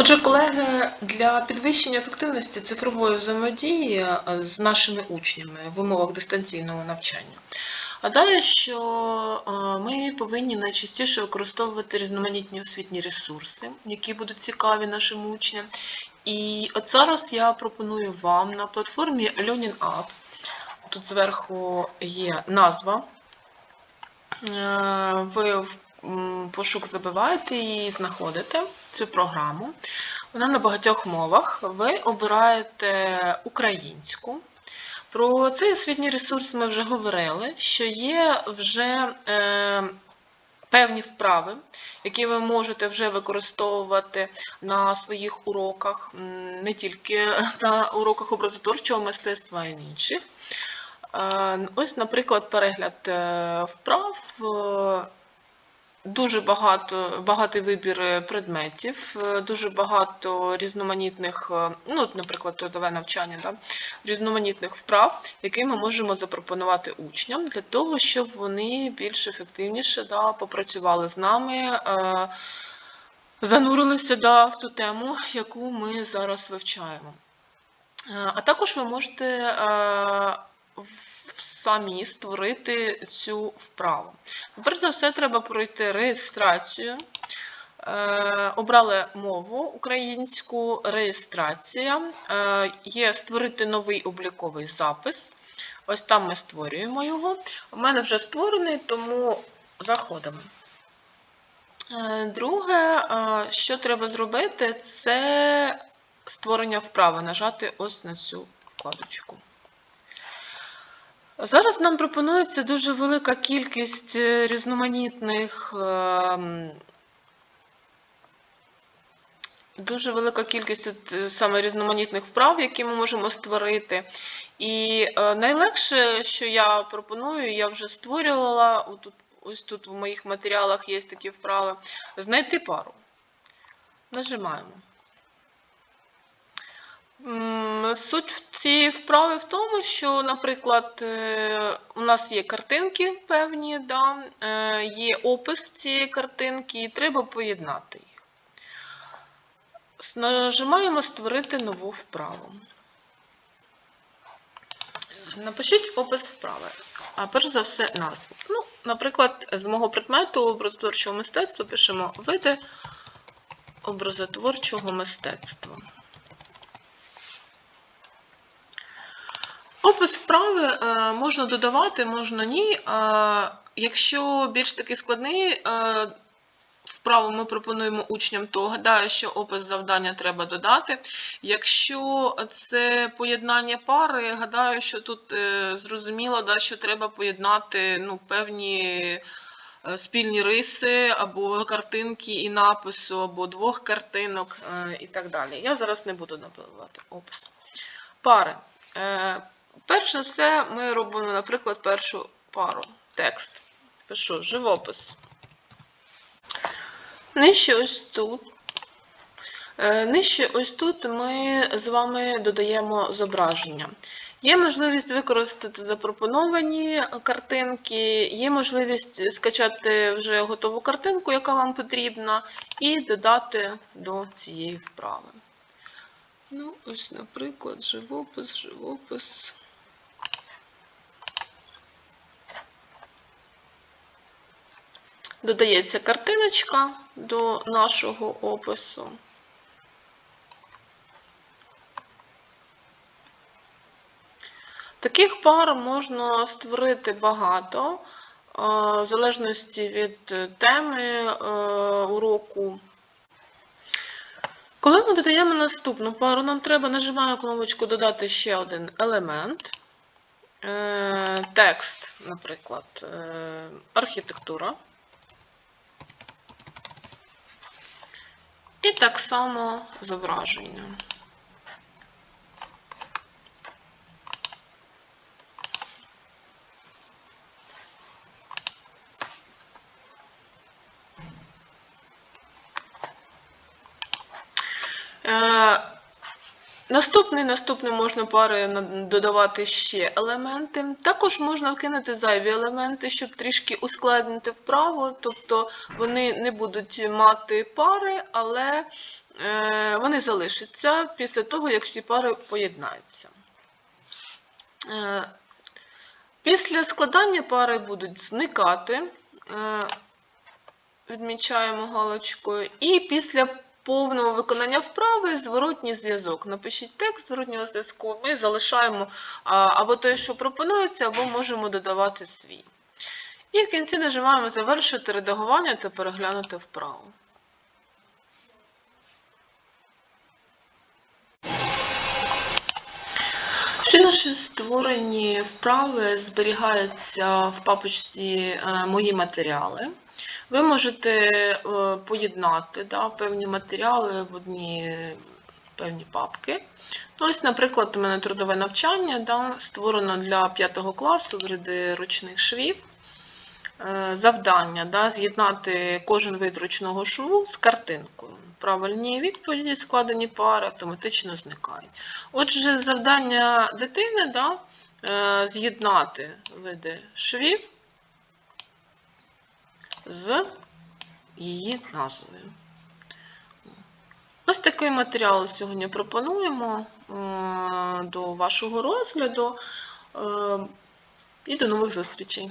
Отже, колеги, для підвищення ефективності цифрової взаємодії е, з нашими учнями в умовах дистанційного навчання. Гадаю, що е, ми повинні найчастіше використовувати різноманітні освітні ресурси, які будуть цікаві нашим учням. І от зараз я пропоную вам на платформі Learning App, тут зверху є назва. Е, Ви пошук забиваєте і знаходите цю програму. Вона на багатьох мовах. Ви обираєте українську. Про цей освітній ресурс ми вже говорили, що є вже е, певні вправи, які ви можете вже використовувати на своїх уроках, не тільки на уроках образотворчого мистецтва, а й інших. Е, Ось, наприклад, перегляд е, вправ. Дуже багато, багатий вибір е, предметів, е, дуже багато різноманітних, е, ну, наприклад, трудове навчання, да, різноманітних вправ, які ми можемо запропонувати учням для того, щоб вони більш ефективніше да, попрацювали з нами, занурилися да, в ту тему, яку ми зараз вивчаємо. А також ви можете в- самі створити цю вправу. Перш за все, треба пройти реєстрацію. Е, Обрали мову українську, реєстрація. Е, Є створити новий обліковий запис. Ось там ми створюємо його. У мене вже створений, тому заходимо. Е, Друге, що треба зробити, це створення вправи. Нажати ось на цю вкладочку. Зараз нам пропонується дуже велика кількість е, різноманітних, ем, дуже велика кількість е, саме різноманітних вправ, які ми можемо створити. І е, найлегше, що я пропоную, я вже створювала, ось тут в моїх матеріалах є такі вправи, знайти пару. Нажимаємо. Суть цієї вправи в тому, що, наприклад, е, у нас є картинки певні, да, е, є опис цієї картинки, і треба поєднати їх. Нажимаємо Створити нову вправу. Напишіть опис вправи, а перш за все назву. Ну, наприклад, з мого предмету образотворчого мистецтва пишемо види образотворчого мистецтва. Опис вправи е, можна додавати, можна ні. Е, якщо більш такий складний е, вправу ми пропонуємо учням, то гадаю, що опис завдання треба додати. Якщо це поєднання пари, гадаю, що тут зрозуміло, да, що треба поєднати ну, певні спільні риси або картинки і напису, або двох картинок і так далі. Я зараз не буду набивати опис. Пари. Перш за все, ми робимо, наприклад, першу пару. Текст. Пишу живопис. Нижче ось тут. Е, Нижче ось тут ми з вами додаємо зображення. Є можливість використати запропоновані картинки, є можливість скачати вже готову картинку, яка вам потрібна, і додати до цієї вправи. Ну, ось, наприклад, живопис, живопис. Додається картиночка до нашого опису. Таких пар можна створити багато, е, в залежності від теми е, уроку. Коли ми додаємо наступну пару, нам треба нажимаємо кнопочку Додати ще один елемент. Е, Текст, наприклад, архітектура. І так само зображення. Е, Наступний, наступний можна пари додавати ще елементи. Також можна вкинути зайві елементи, щоб трішки ускладнити вправу, тобто вони не будуть мати пари, але е, вони залишаться після того, як всі пари поєднаються. Е, Після складання пари будуть зникати, е, відмічаємо галочкою, і після повного виконання вправи зворотній зв'язок. Напишіть текст зворотнього зв'язку, ми залишаємо або той, що пропонується, або можемо додавати свій. І в кінці нажимаємо завершити редагування та переглянути вправу. Всі наші створені вправи зберігаються в папочці е, Мої матеріали. Ви можете е, поєднати да, певні матеріали в одні певні папки. Ну, ось, наприклад, у мене трудове навчання да, створено для 5 класу в ряди ручних швів. Е, Завдання да, з'єднати кожен вид ручного шву з картинкою. Правильні відповіді, складені пари автоматично зникають. Отже, завдання дитини да, е, з'єднати види швів з її назвою. Ось такий матеріал сьогодні пропонуємо е, до вашого розгляду. Е, І до нових зустрічей!